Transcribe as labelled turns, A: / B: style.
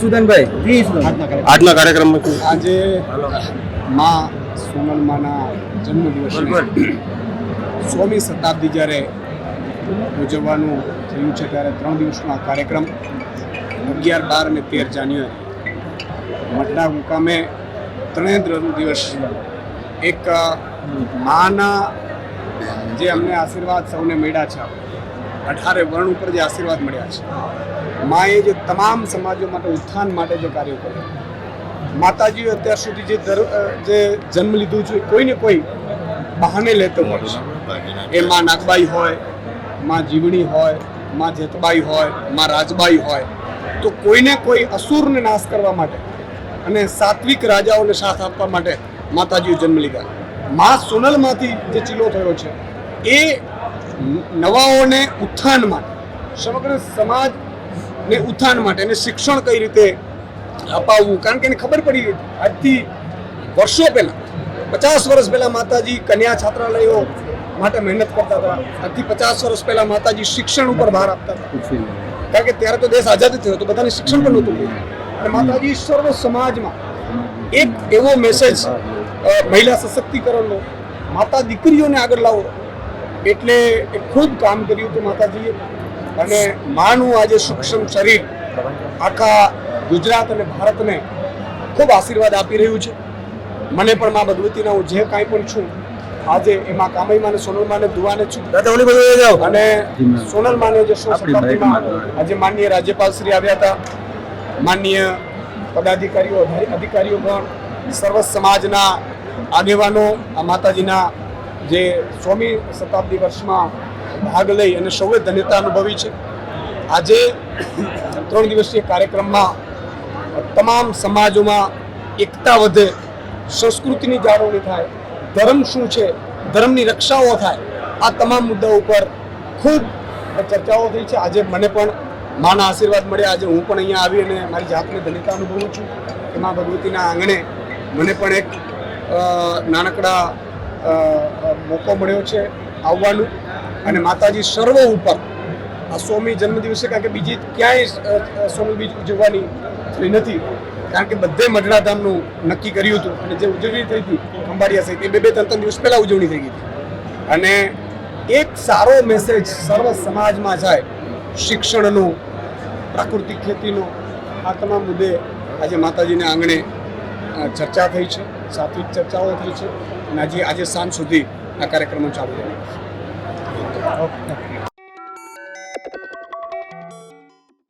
A: સુદનભાઈ
B: આજના કાર્યક્રમમાં
C: આજે માં સોનલમાના જન્મદિવસ સોમી શતાબ્દી જ્યારે ઉજવવાનું થયું છે ત્યારે ત્રણ દિવસનો આ કાર્યક્રમ અગિયાર બાર અને તેર જાન્યુઆરી. મઠના મુકામે ત્રણેય દિવસ. એક માના જે અમને આશીર્વાદ સૌને મળ્યા છે. અઢારે વર્ણ ઉપર જે આશીર્વાદ મળ્યા છે. માએ જે તમામ સમાજો માટે ઉત્થાન માટે જે કાર્યો કર્યા. માતાજીએ અત્યાર સુધી જે જે જન્મ લીધું છે, કોઈને કોઈ બહાને લેતો હોય છે. એ માં નાગબાઈ હોય, માં જીવણી હોય, માં જેતબાઈ હોય, માં રાજબાઈ હોય, તો કોઈને કોઈ અસુરને નાશ કરવા માટે અને સાત્વિક રાજાઓને સાથ આપવા માટે માતાજીએ જન્મ લીધા. માં સોનલમાંથી જે ચીલો થયો છે, એ નવાઓને ઉત્થાન માટે, સમગ્ર સમાજને ઉત્થાન માટે એને શિક્ષણ કઈ રીતે અપાવવું? કારણ કે એને ખબર પડી આજથી વર્ષો પહેલા, પચાસ વર્ષ પહેલા માતાજી કન્યા છાત્રાલયો માટે મહેનત કરતા હતા. આજથી પચાસ વર્ષ પહેલા માતાજી શિક્ષણ ઉપર ભાર આપતા હતા. કારણ કે ત્યારે તો દેશ આઝાદ થયો તો બધાને શિક્ષણ પણ નહોતું. અને માતાજી સર્વ સમાજમાં એક એવો મેસેજ મહિલા સશક્તિકરણનો, માતા દીકરીઓને આગળ લાવો. એટલે એ ખૂબ કામ કર્યું હતું માતાજીએ. અને માનું આજે સૂક્ષ્મ શરીર આખા ગુજરાત અને ભારતને ખૂબ આશીર્વાદ આપી રહ્યું છે. મને પણ મા ભગવતીના હું જે કાંઈ પણ છું આજે એમાં કામયમાં માને સોનલમાં ને દુવાને છું.
B: દાદા ઓલી જાઓ.
C: અને સોનલ માને જે સો શતાબ્દીમાં આજે માનનીય રાજ્યપાલ શ્રી આવ્યા હતા. માનનીય પદાધિકારીઓ અધિ- અધિકારીઓ પણ સર્વ સમાજના આગેવાનો આ માતાજીના જે સ્વામી શતાબ્દી વર્ષમાં ભાગ લઈ અને સૌએ ધન્યતા અનુભવી છે. આજે ત્રણ દિવસીય કાર્યક્રમમાં તમામ સમાજોમાં એકતા વધે, સંસ્કૃતિની જાળવણી થાય, ધર્મ શું છે, ધર્મની રક્ષાઓ થાય, આ તમામ મુદ્દા ઉપર ખૂબ ચર્ચાઓ થઈ છે. આજે મને પણ માના આશીર્વાદ મળ્યા આજે હું પણ અહીંયા આવી અને મારી જાતને ધન્યતા અનુભવું છું. કે મા ભગવતીના આંગણે મને પણ એક નાનકડા મોકો મળ્યો છે આવવાનું અને માતાજી સર્વ ઉપર આ સ્વામી જન્મદિવસે કારણ કે બીજી ક્યાંય અ, બીજ ઉજવવાની થઈ નથી. કારણ કે બધે મઢડા ધામનું નક્કી કર્યું હતું અને જે ઉજવણી થઈ હતી ખંભાળિયા સહિત એ બે બે ત્રણ ત્રણ દિવસ પહેલાં ઉજવણી થઈ ગઈ હતી. અને એક સારો મેસેજ સર્વ સમાજમાં જાય શિક્ષણનો પ્રાકૃતિક ખેતીનો આ તમામ મુદ્દે આજે માતાજીના આંગણે ચર્ચા થઈ છે, સાત્વિક ચર્ચાઓ થઈ છે અને આજે આજે સાંજ સુધી આ કાર્યક્રમો ચાલુ છે